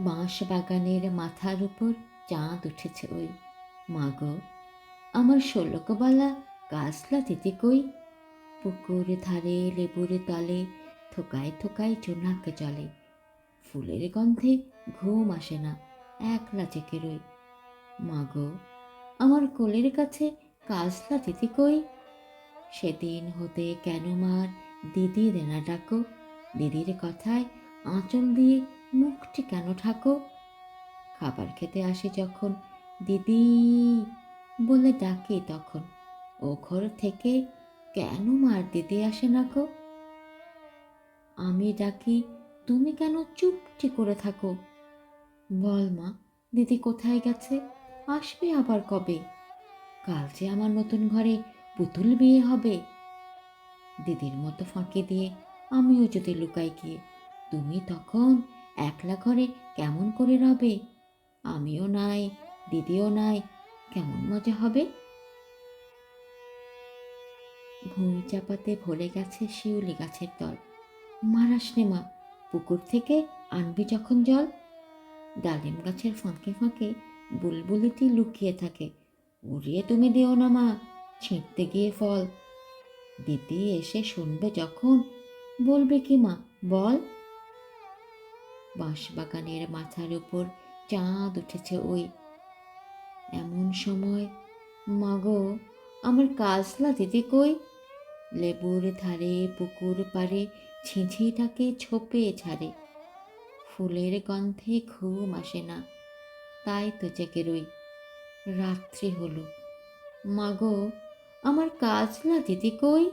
বাঁশ বাগানের মাথার উপর চাঁদ উঠেছে ওই। মাগো, আমার ষোলকবালা গাছলা দিদি কই? পুকুর ধারে, লেবুর তলে, থোকায় থোকায় চোনাক জলে। ফুলের গন্ধে ঘুম আসে না, একলা জেগে রই। মাগো, আমার কোলের কাছে কাজলা দিদি কই? সেদিন হতে কেন মার দিদি দেনা ডাকো? দিদির কথায় আঁচল দিয়ে মুখটি কেন ঠাকো খাবার খেতে আসে যখন, দিদি বলে ডাকে তখন। ও ঘর থেকে কেন মার দিদি আসে না গো? আমি ডাকি, তুমি কেন চুপটি করে থাকো? বল মা, দিদি কোথায় গেছে? আসবে আবার কবে? কাল যে আমার নতুন ঘরে পুতুল বিয়ে হবে। দিদির মতো ফাঁকে দিয়ে আমিও যদি লুকাই গিয়ে, তুমি তখন একলা ঘরে কেমন করে রবে? আমিও নাই, দিদিও নাই, কেমন মজা হবে? ভুঁই চাপাতে ভরে গেছে শিউলি গাছের তল। মারাস নে মা, পুকুর থেকে আনবি যখন জল। ডালিম গাছের ফাঁকে ফাঁকে বুলবুলিটি লুকিয়ে থাকে। উড়িয়ে তুমি দিও না মা, ছিঁড়তে গিয়ে ফল। দিদি এসে শুনবে যখন। বলবে কি মা, বল। বাঁশবাগানের মাথার উপর চাঁদ উঠেছে ওই। এমন সময়, মাগো, আমার কাজলা দিদি কই? লেবুর ধারে, পুকুর পারে পাড়ে ছিঁঝিটাকে ছোপে ছাড়ে ফুলের গন্ধে ঘুম আসে না, তাই তো জেগে রই। রাত্রি হলো। মাগো, আমার কাজলা দিদি কই?